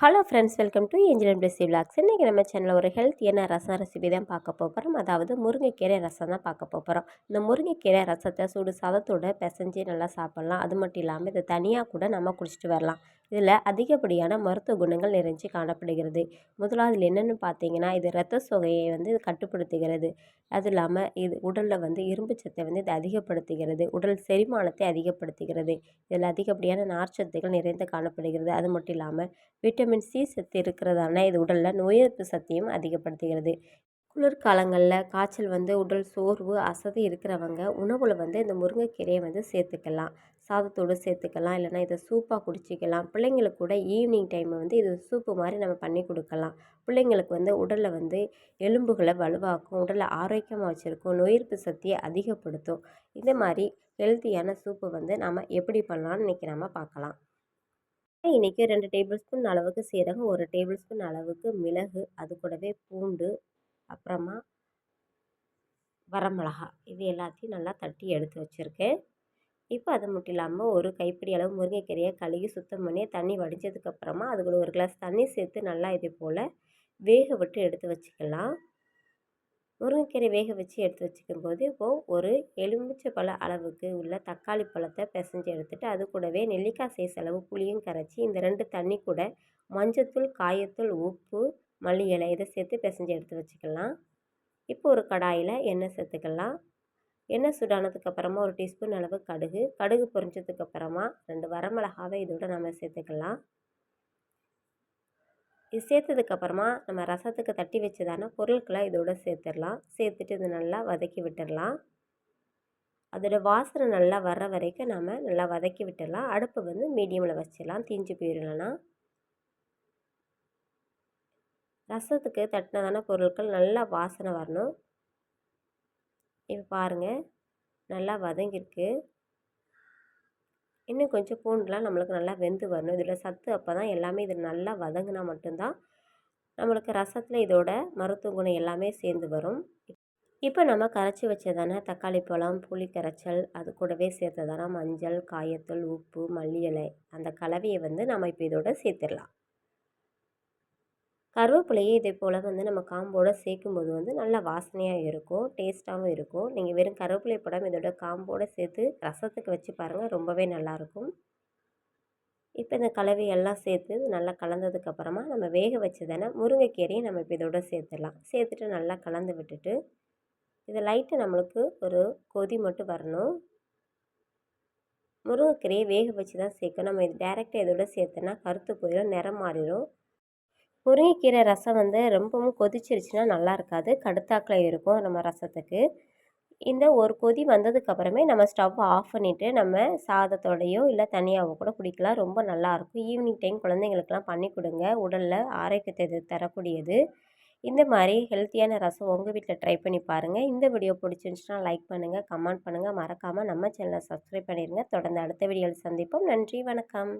Hello friends welcome to Angel Plus Vlogs இன்றைக்கி நம்ம சேனலில் ஒரு ஹெல்த்தியான ரசம் ரெசிபி தான் பார்க்க போகிறோம் அதாவது முருங்கைக்கீரை ரசம் தான் பார்க்க போகிறோம் இந்த முருங்கைக்கீரை ரசத்தை சூடு சாதத்தோடு பிசைஞ்சு நல்லா சாப்பிட்லாம். அது மட்டும் இல்லாமல் இதை தனியாக கூட நம்ம குடிச்சிட்டு வரலாம். இதில் அதிகப்படியான மருத்துவ குணங்கள் நிறைஞ்சு காணப்படுகிறது. முதலாவது என்னென்னு பார்த்தீங்கன்னா இது ரத்த சோகையை வந்து கட்டுப்படுத்துகிறது. அது இல்லாமல் இது உடலில் வந்து இரும்பு சத்தை வந்து இது அதிகப்படுத்துகிறது. உடல் செரிமானத்தை அதிகப்படுத்துகிறது. இதில் அதிகப்படியான நார்ச்சத்துகள் நிறைந்து காணப்படுகிறது. அது மட்டும் இல்லாமல் விட்டமின் சி சத்து இருக்கிறதான இது உடலில் நோய் எதிர்ப்பு சக்தியும் அதிகப்படுத்துகிறது. குளிர்காலங்களில் காய்ச்சல் வந்து உடல் சோர்வு அசதி இருக்கிறவங்க உணவில் வந்து இந்த முருங்கைக்கீரையை வந்து சேர்த்துக்கலாம். சாதத்தோடு சேர்த்துக்கலாம். இல்லைனா இதை சூப்பாக குடிச்சிக்கலாம். பிள்ளைங்களுக்கு கூட ஈவினிங் டைமை வந்து இது சூப்பு மாதிரி நம்ம பண்ணி கொடுக்கலாம். பிள்ளைங்களுக்கு வந்து உடலில் வந்து எலும்புகளை வலுவாக்கும் உடலை ஆரோக்கியமாக வச்சுருக்கும் நோய் எதிர்ப்பு சக்தியை அதிகப்படுத்தும். இந்த மாதிரி ஹெல்த்தியான சூப்பு வந்து நம்ம எப்படி பண்ணலாம்னு இன்றைக்கி நம்ம பார்க்கலாம். இன்றைக்கி ரெண்டு டேபிள் ஸ்பூன் அளவுக்கு சீரகம் ஒரு டேபிள் ஸ்பூன் அளவுக்கு மிளகு அது கூடவே பூண்டு அப்புறமா வரமிளகா இது எல்லாத்தையும் நல்லா தட்டி எடுத்து வச்சுருக்கேன் இப்போ அது மட்டும் இல்லாமல் ஒரு கைப்பிடி அளவு முருங்கைக்கீரையை கழுகி சுத்தம் பண்ணி தண்ணி வடித்ததுக்கப்புறமா அதுக்குள்ள ஒரு கிளாஸ் தண்ணி சேர்த்து நல்லா இதே போல் வேக விட்டு எடுத்து வச்சுக்கலாம். முருங்கைக்கீரை வேக வச்சு எடுத்து வச்சுக்கும் போது இப்போது ஒரு எலுமிச்சை பழ அளவுக்கு உள்ள தக்காளி பழத்தை பிசைஞ்சு எடுத்துகிட்டு அது கூடவே நெல்லிக்காய் சைஸ் அளவு புளியும் கரைச்சி இந்த ரெண்டு தண்ணி கூட மஞ்சத்தூள் காயத்தூள் உப்பு மல்லி இலை இதை சேர்த்து பிசைஞ்சு எடுத்து வச்சுக்கலாம். இப்போ ஒரு கடாயில் எண்ணெய் சேர்த்துக்கலாம். எண்ணெய் சூடானதுக்கப்புறமா ஒரு டீஸ்பூன் அளவு கடுகு. கடுகு பொரிஞ்சதுக்கப்புறமா ரெண்டு வரமிளகாவை இதோட நம்ம சேர்த்துக்கலாம். இது சேர்த்ததுக்கப்புறமா நம்ம ரசத்துக்கு தட்டி வச்சதான பொருட்களை இதோட சேர்த்துடலாம். சேர்த்துட்டு இது நல்லா வதக்கி விட்டுடலாம். அதோடய வாசனை நல்லா வர்ற வரைக்கும் நம்ம நல்லா வதக்கி விட்டுடலாம். அடுப்பை வந்து மீடியமில் வச்சிடலாம். தீஞ்சு போயிடலன்னா ரசத்துக்கு தட்டினதான பொருட்கள் நல்லா வாசனை வரணும். இப்போ பாருங்கள் நல்லா வதங்கியிருக்கு. இன்னும் கொஞ்சம் பூண்டுலாம் நம்மளுக்கு நல்லா வெந்து வரணும். இதில் சத்து அப்போ தான் எல்லாமே இது நல்லா வதங்கினா மட்டும்தான் நம்மளுக்கு ரசத்தில் இதோட மருத்துவ குணம் எல்லாமே சேர்ந்து வரும். இப்போ நம்ம கரைச்சி வச்சதான தக்காளி பழம் புளி கரைச்சல் அது கூடவே சேர்த்ததான மஞ்சள் காயத்தூள் உப்பு மல்லி இலை அந்த கலவையை வந்து நம்ம இப்போ இதோட சேர்த்துடலாம். கருவேப்பிலையே இதே போல் வந்து நம்ம காம்போடு சேர்க்கும்போது வந்து நல்லா வாசனையாக இருக்கும் டேஸ்ட்டாகவும் இருக்கும். நீங்கள் வெறும் கருவேப்பிலை படம் இதோட காம்போடு சேர்த்து ரசத்துக்கு வச்சு பாருங்கள் ரொம்பவே நல்லாயிருக்கும் இப்போ இந்த கலவையெல்லாம் சேர்த்து நல்லா கலந்ததுக்கப்புறமா நம்ம வேக வச்சதானே முருங்கைக்கீரையும் நம்ம இப்போ இதோட சேர்த்துடலாம். சேர்த்துட்டு நல்லா கலந்து விட்டுட்டு இதை லைட்டு நம்மளுக்கு ஒரு கொதி மட்டும் வரணும். முருங்கைக்கீரையை வேக வச்சு தான் சேர்க்கணும். நம்ம இது டேரெக்டாக இதோட சேர்த்தோன்னா கருத்து போயிடும் நிறம் மாறிடும். முருங்கைக்கீரை ரசம் வந்து ரொம்பவும் கொதிச்சிருச்சுன்னா நல்லா இருக்காது. கடுத்தாக்கில் இருக்கும் நம்ம ரசத்துக்கு. இந்த ஒரு கொதி வந்ததுக்கப்புறமே நம்ம ஸ்டவ் ஆஃப் பண்ணிவிட்டு நம்ம சாதத்தோடையோ இல்லை தனியாகவோ கூட குடிக்கலாம். ரொம்ப நல்லாயிருக்கும் ஈவினிங் டைம் குழந்தைங்களுக்கெல்லாம் பண்ணி கொடுங்க. உடலில் ஆரோக்கியத்தை தரக்கூடியது. இந்த மாதிரி ஹெல்த்தியான ரசம் உங்கள் வீட்டில் ட்ரை பண்ணி பாருங்கள் இந்த வீடியோ பிடிச்சிருந்துச்சுன்னா லைக் பண்ணுங்கள் கமெண்ட் பண்ணுங்கள் மறக்காமல் நம்ம சேனலை சப்ஸ்கிரைப் பண்ணிடுங்க தொடர்ந்து அடுத்த வீடியோவில் சந்திப்போம். நன்றி வணக்கம்.